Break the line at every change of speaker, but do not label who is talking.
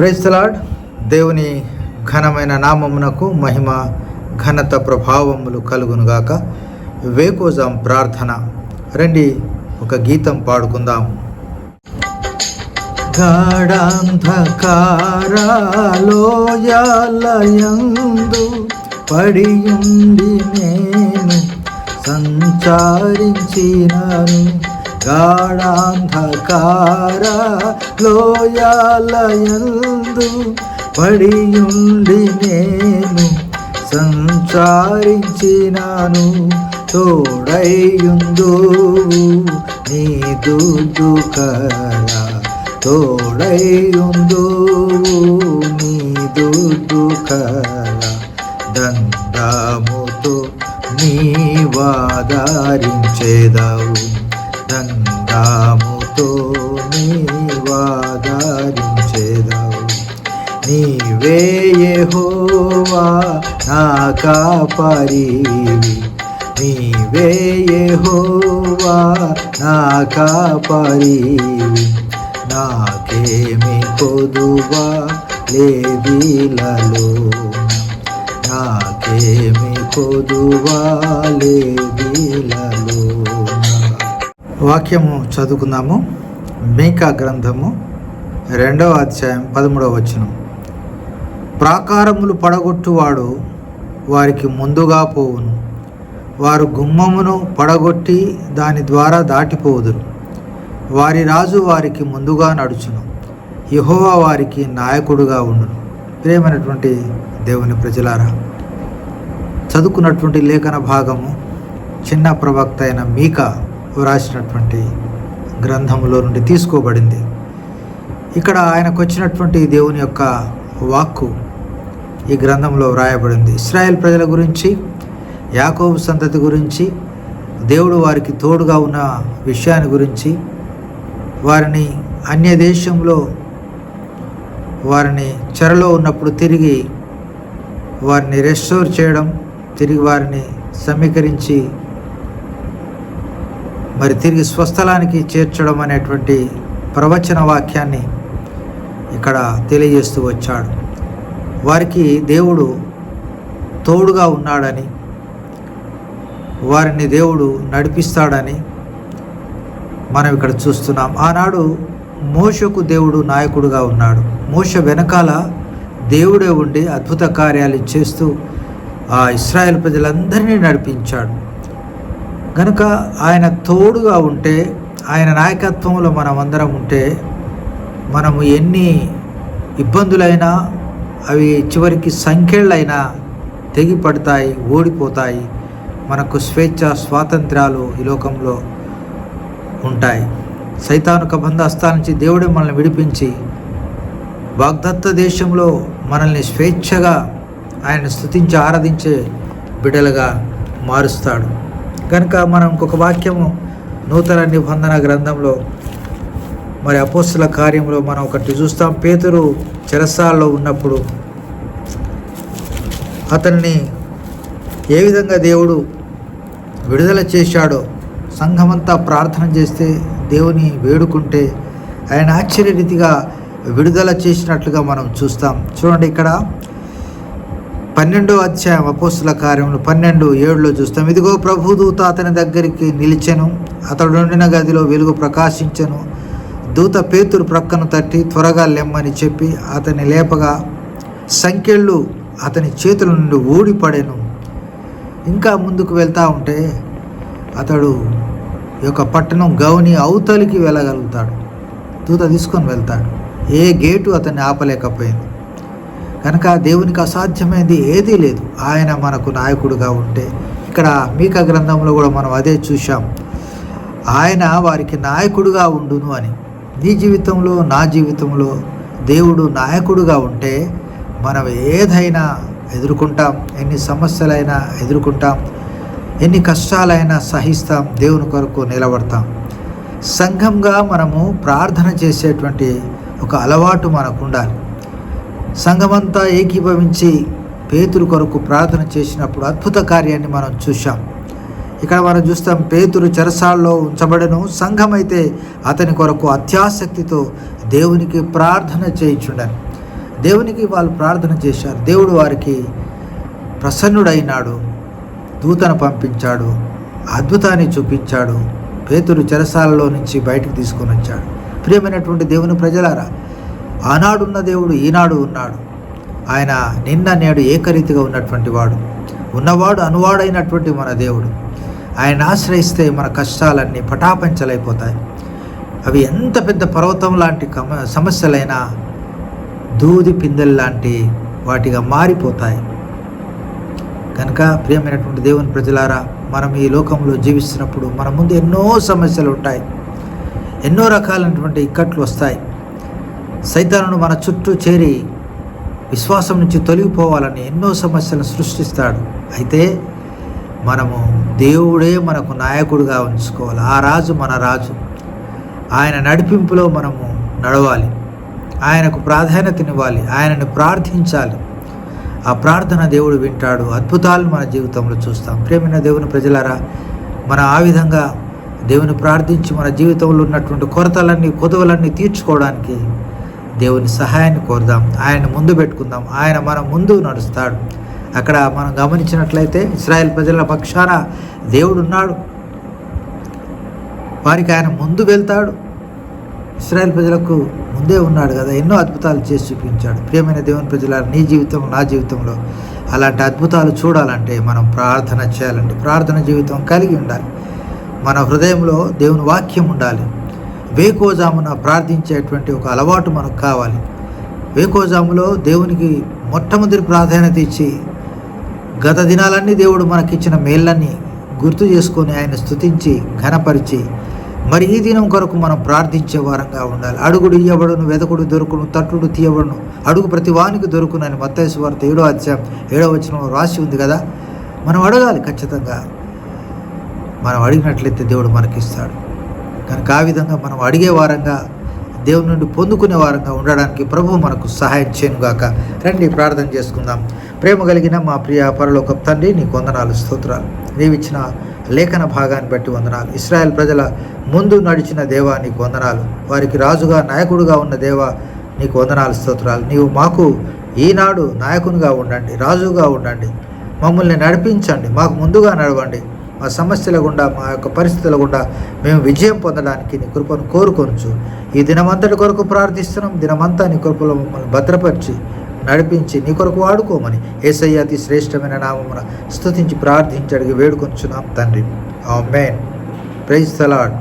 Praise the Lord దేవుని ఘనమైన నామమునకు మహిమ ఘనత ప్రభావములు కలుగునుగాక వేకోజాం ప్రార్థన. రండి ఒక గీతం పాడుకుందాం. గాఢాంధకారాలోయాలయందు పడియుండి నేను సంచారించినాను. గాఢాంధకార లోయాలయందు పడియుండి నేను సంచారించినాను తోడైయుందు నీ దుడ్డు కరా తోడైయుందు నీ దుడ్డు కరా దండముతో నీవాదారించేదావు దండముతో నీవాదారించేదావు నీవే యెహోవా నా కాపరివి. నీవే యెహోవా నా కాపరివి. నాకేమి కొదువా లేదిలలో నాకేమి కొదువా లేదిల వాక్యము చదువుకుందాము. మీకా గ్రంథము రెండవ అధ్యాయం పదమూడవ వచనం. ప్రాకారములు పడగొట్టువాడు వారికి ముందుగా పోవును. వారు గుమ్మమును పడగొట్టి దాని ద్వారా దాటిపోవుదురు. వారి రాజు వారికి ముందుగా నడుచును. యహోవా వారికి నాయకుడుగా ఉండును. ప్రేమైనటువంటి దేవుని ప్రజలారా చదువుకున్నటువంటి లేఖన భాగము చిన్న ప్రవక్త అయిన మీకా వ్రాసినటువంటి గ్రంథంలో నుండి తీసుకోబడింది. ఇక్కడ ఆయనకు వచ్చినటువంటి దేవుని యొక్క వాక్కు ఈ గ్రంథంలో వ్రాయబడింది. ఇస్రాయేల్ ప్రజల గురించి యాకోబు సంతతి గురించి దేవుడు వారికి తోడుగా ఉన్న విషయాన్ని గురించి వారిని అన్య దేశంలో వారిని చెరలో ఉన్నప్పుడు తిరిగి వారిని రెస్టోర్ చేయడం తిరిగి వారిని సమీకరించి మరి తిరిగి స్వస్థలానికి చేర్చడం అనేటువంటి ప్రవచన వాక్యాన్ని ఇక్కడ తెలియజేస్తూ వచ్చాడు. వారికి దేవుడు తోడుగా ఉన్నాడని వారిని దేవుడు నడిపిస్తాడని మనం ఇక్కడ చూస్తున్నాం. ఆనాడు మోషకు దేవుడు నాయకుడుగా ఉన్నాడు. మోష వెనకాల దేవుడే ఉండి అద్భుత కార్యాలు చేస్తూ ఆ ఇస్రాయేల్ ప్రజలందరినీ నడిపించాడు. కనుక ఆయన తోడుగా ఉంటే ఆయన నాయకత్వంలో మనం అందరం ఉంటే మనము ఎన్ని ఇబ్బందులైనా అవి చివరికి సంఖ్యలైనా తెగిపడతాయి ఓడిపోతాయి మనకు స్వేచ్ఛ స్వాతంత్రాలు ఈ లోకంలో ఉంటాయి. సైతానుక బంధస్తాల నుంచి దేవుడే మనల్ని విడిపించి వాగ్దత్త దేశంలో మనల్ని స్వేచ్ఛగా ఆయన స్థుతించి ఆరాధించే బిడ్డలుగా మారుస్తాడు. కనుక మనం ఇంకొక వాక్యము నూతన నిబంధన గ్రంథంలో మరి అపోస్తుల కార్యంలో మనం ఒకటి చూస్తాం. పేతురు చెరసాల్లో ఉన్నప్పుడు అతన్ని ఏ విధంగా దేవుడు విడుదల చేశాడో సంఘమంతా ప్రార్థన చేస్తే దేవుని వేడుకుంటే ఆయన ఆశ్చర్య రీతిగా విడుదల చేసినట్లుగా మనం చూస్తాం. చూడండి ఇక్కడ. పన్నెండో అధ్యాయం అపోస్తుల కార్యములు పన్నెండు ఏడులో చూస్తాం. ఇదిగో ప్రభుదూత అతని దగ్గరికి నిలిచెను. అతడు ఉండిన గదిలో వెలుగు ప్రకాశించెను. దూత పేతురు ప్రక్కను తట్టి త్వరగా లెమ్మని చెప్పి అతని లేపగా సంఖ్యళ్ళు అతని చేతుల నుండి ఊడిపడెను. ఇంకా ముందుకు వెళ్తూ ఉంటే అతడు ఈ యొక్క పట్టణం గౌని అవతలికి వెళ్ళగలుగుతాడు. దూత తీసుకొని వెళ్తాడు. ఏ గేటు అతన్ని ఆపలేకపోయింది. కనుక దేవునికి అసాధ్యమైనది ఏదీ లేదు. ఆయన మనకు నాయకుడుగా ఉంటే ఇక్కడ మీక గ్రంథంలో కూడా మనం అదే చూసాం ఆయన వారికి నాయకుడుగా ఉండును అని. నీ జీవితంలో నా జీవితంలో దేవుడు నాయకుడుగా ఉంటే మనం ఏదైనా ఎదుర్కొంటాం. ఎన్ని సమస్యలైనా ఎదుర్కొంటాం. ఎన్ని కష్టాలైనా సహిస్తాం. దేవుని కొరకు నిలబడతాం. సంఘంగా మనము ప్రార్థన చేసేటువంటి ఒక అలవాటు మనకు ఉండాలి. సంఘమంతా ఏకీభవించి పేతురు కొరకు ప్రార్థన చేసినప్పుడు అద్భుత కార్యాన్ని మనం చూసాం ఇక్కడ మనం చూస్తాం పేతురు చెరసాల్లో ఉంచబడను. సంఘమైతే అతని కొరకు అత్యాసక్తితో దేవునికి ప్రార్థన చేయించుండను. దేవునికి వాళ్ళు ప్రార్థన చేశారు. దేవుడు వారికి ప్రసన్నుడైనాడు. దూతను పంపించాడు. అద్భుతాన్ని చూపించాడు. పేతురు చెరసాలలో నుంచి బయటకు తీసుకొని వచ్చాడు. ప్రియమైనటువంటి దేవుని ప్రజలారా ఆనాడున్న దేవుడు ఈనాడు ఉన్నాడు. ఆయన నిన్న నేడు ఏకరీతిగా ఉన్నటువంటి వాడు. ఉన్నవాడు అనువాడైనటువంటి మన దేవుడు. ఆయన ఆశ్రయిస్తే మన కష్టాలన్నీ పటాపంచలైపోతాయి. అవి ఎంత పెద్ద పర్వతం లాంటి కమ సమస్యలైనా దూది పిందెల్ లాంటి వాటిగా మారిపోతాయి. కనుక ప్రియమైనటువంటి దేవుని ప్రజలారా మనం ఈ లోకంలో జీవిస్తున్నప్పుడు మన ముందు ఎన్నో సమస్యలు ఉంటాయి. ఎన్నో రకాలైనటువంటి ఇక్కట్లు వస్తాయి. సైతాలను మన చుట్టూ చేరి విశ్వాసం నుంచి తొలగిపోవాలని ఎన్నో సమస్యలను సృష్టిస్తాడు. అయితే మనము దేవుడే మనకు నాయకుడిగా ఉంచుకోవాలి. ఆ రాజు మన రాజు. ఆయన నడిపింపులో మనము నడవాలి. ఆయనకు ప్రాధాన్యతనివ్వాలి. ఆయనను ప్రార్థించాలి. ఆ ప్రార్థన దేవుడు వింటాడు. అద్భుతాలు మన జీవితంలో చూస్తాం. ప్రేమైన దేవుని ప్రజలారా మన ఆ విధంగా దేవుని ప్రార్థించి మన జీవితంలో ఉన్నటువంటి కొరతలన్నీ కొదవలన్నీ తీర్చుకోవడానికి దేవుని సహాయాన్ని కోరుదాం. ఆయన ముందు పెట్టుకుందాం. ఆయన మన ముందు నడుస్తాడు. అక్కడ మనం గమనించినట్లయితే ఇస్రాయేల్ ప్రజల పక్షాన దేవుడు ఉన్నాడు వారికి ఆయన ముందు వెళ్తాడు. ఇస్రాయల్ ప్రజలకు ముందే ఉన్నాడు కదా. ఎన్నో అద్భుతాలు చేసి చూపించాడు. ప్రియమైన దేవుని ప్రజల నీ జీవితం నా జీవితంలో అలాంటి అద్భుతాలు చూడాలంటే మనం ప్రార్థన చేయాలండి. ప్రార్థన జీవితం కలిగి ఉండాలి. మన హృదయంలో దేవుని వాక్యం ఉండాలి. వేకోజామున ప్రార్థించేటువంటి ఒక అలవాటు మనకు కావాలి. వేకోజాములో దేవునికి మొట్టమొదటి ప్రాధాన్యత ఇచ్చి గత దినాలన్నీ దేవుడు మనకిచ్చిన మేళ్ళన్నీ గుర్తు చేసుకొని ఆయన స్తుతించి ఘనపరిచి మరి ఈ దినం కొరకు మనం ప్రార్థించే వారంగా ఉండాలి. అడుగుడు ఇయ్యబడును వెదకుడు దొరుకును తట్టుడు తీయబడును అడుగు ప్రతి వానికి దొరుకునని మత్తైసు వార్త ఏడో అధ్యాయం ఏడో వచ్చిన రాసి ఉంది కదా? మనం అడగాలి ఖచ్చితంగా. మనం అడిగినట్లయితే దేవుడు మనకిస్తాడు. కనుక ఆ విధంగా మనం అడిగే వారంగా దేవుని నుండి పొందుకునే వారంగా ఉండడానికి ప్రభు మనకు సహాయం చేయనుగాక. రండి ప్రార్థన చేసుకుందాం. ప్రేమ కలిగిన మా ప్రియ పరలోక తండ్రి నీ వందనాలు స్తోత్రాలు. నీవిచ్చిన లేఖన భాగాన్ని బట్టి వందనాలు. ఇస్రాయెల్ ప్రజల ముందు నడిచిన దేవా నీకు వందనాలు. వారికి రాజుగా నాయకుడుగా ఉన్న దేవా నీకు వందనాలు స్తోత్రాలు. నీవు మాకు ఈనాడు నాయకునిగా ఉండండి రాజుగా ఉండండి. మమ్మల్ని నడిపించండి మాకు ముందుగా నడవండి. మా సమస్యల గుండా మా యొక్క పరిస్థితుల గుండా మేము విజయం పొందడానికి నీ కృపను కోరుకొనచ్చు ఈ దినమంతటి కొరకు ప్రార్థిస్తున్నాం. దినమంతా నీ కృపలో మమ్మల్ని భద్రపరిచి నడిపించి నీ కొరకు వాడుకోమని ఏసయ్య అతి శ్రేష్టమైన నామమున స్తుతించి ప్రార్థించి అడిగి వేడుకొంచున్నాం తండ్రి. ఆ మేన్ ప్రైజ్ తలాడ్